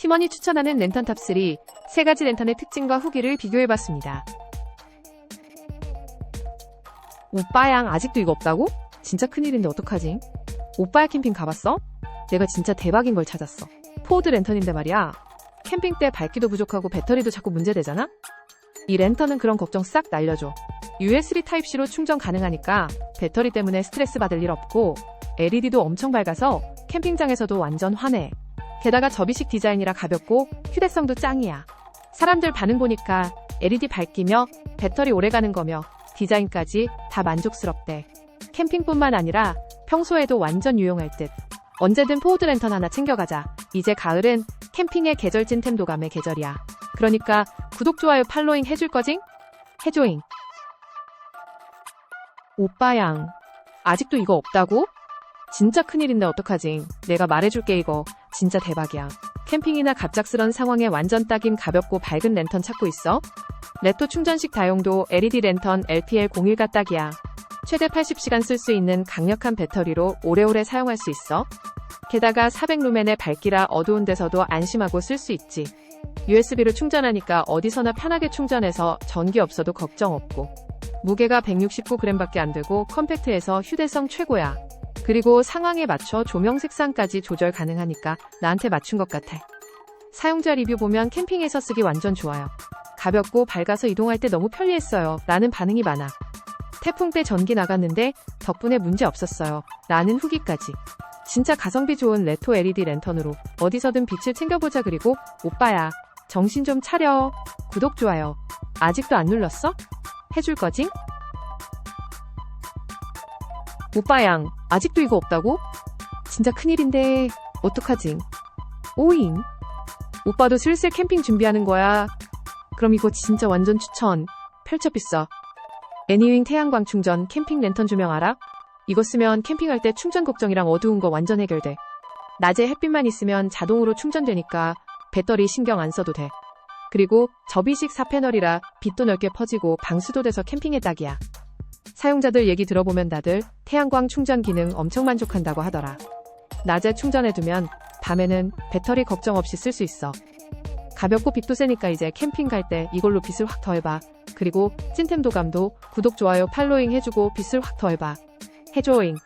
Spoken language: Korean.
팀원이 추천하는 랜턴 탑3 세 가지 랜턴의 특징과 후기를 비교해봤습니다. 오빠양 아직도 이거 없다고? 진짜 큰일인데 어떡하지? 오빠야 캠핑 가봤어? 내가 진짜 대박인 걸 찾았어. 포드 랜턴인데 말이야. 캠핑 때 밝기도 부족하고 배터리도 자꾸 문제되잖아? 이 랜턴은 그런 걱정 싹 날려줘. USB 타입C로 충전 가능하니까 배터리 때문에 스트레스 받을 일 없고 LED도 엄청 밝아서 캠핑장에서도 완전 환해. 게다가 접이식 디자인이라 가볍고 휴대성도 짱이야. 사람들 반응 보니까 LED 밝기며 배터리 오래가는 거며 디자인까지 다 만족스럽대. 캠핑뿐만 아니라 평소에도 완전 유용할 듯. 언제든 포드 랜턴 하나 챙겨가자. 이제 가을은 캠핑의 계절 찐템 도감의 계절이야. 그러니까 구독, 좋아요, 팔로잉 해줄 거징? 해줘잉. 오빠양. 아직도 이거 없다고? 진짜 큰일인데 어떡하지? 내가 말해줄게 이거. 진짜 대박이야. 캠핑이나 갑작스런 상황에 완전 딱인 가볍고 밝은 랜턴 찾고 있어? 레토 충전식 다용도 LED 랜턴 LPL01가 딱이야. 최대 80시간 쓸 수 있는 강력한 배터리로 오래오래 사용할 수 있어. 게다가 400루멘의 밝기라 어두운 데서도 안심하고 쓸 수 있지. USB로 충전하니까 어디서나 편하게 충전해서 전기 없어도 걱정 없고. 무게가 169g밖에 안 되고 컴팩트해서 휴대성 최고야. 그리고 상황에 맞춰 조명 색상까지 조절 가능하니까 나한테 맞춘 것 같아. 사용자 리뷰 보면 캠핑에서 쓰기 완전 좋아요. 가볍고 밝아서 이동할 때 너무 편리했어요. 라는 반응이 많아. 태풍 때 전기 나갔는데 덕분에 문제 없었어요. 라는 후기까지. 진짜 가성비 좋은 레토 LED 랜턴으로 어디서든 빛을 챙겨보자 그리고 오빠야 정신 좀 차려. 구독 좋아요. 아직도 안 눌렀어? 해줄 거지? 오빠양 아직도 이거 없다고? 진짜 큰일인데 어떡하지? 오잉 오빠도 슬슬 캠핑 준비하는 거야. 그럼 이거 진짜 완전 추천. 펼쳐 비싸. 애니윙 태양광 충전 캠핑 랜턴 조명 알아? 이거 쓰면 캠핑할 때 충전 걱정이랑 어두운 거 완전 해결돼. 낮에 햇빛만 있으면 자동으로 충전되니까 배터리 신경 안 써도 돼. 그리고 접이식 4패널이라 빛도 넓게 퍼지고 방수도 돼서 캠핑에 딱이야. 사용자들 얘기 들어보면 다들 태양광 충전 기능 엄청 만족한다고 하더라. 낮에 충전해두면 밤에는 배터리 걱정 없이 쓸 수 있어. 가볍고 빛도 세니까 이제 캠핑 갈 때 이걸로 빛을 확 더해봐. 그리고 찐템 도감도 구독, 좋아요, 팔로잉 해주고 빛을 확 더해봐. 해줘잉.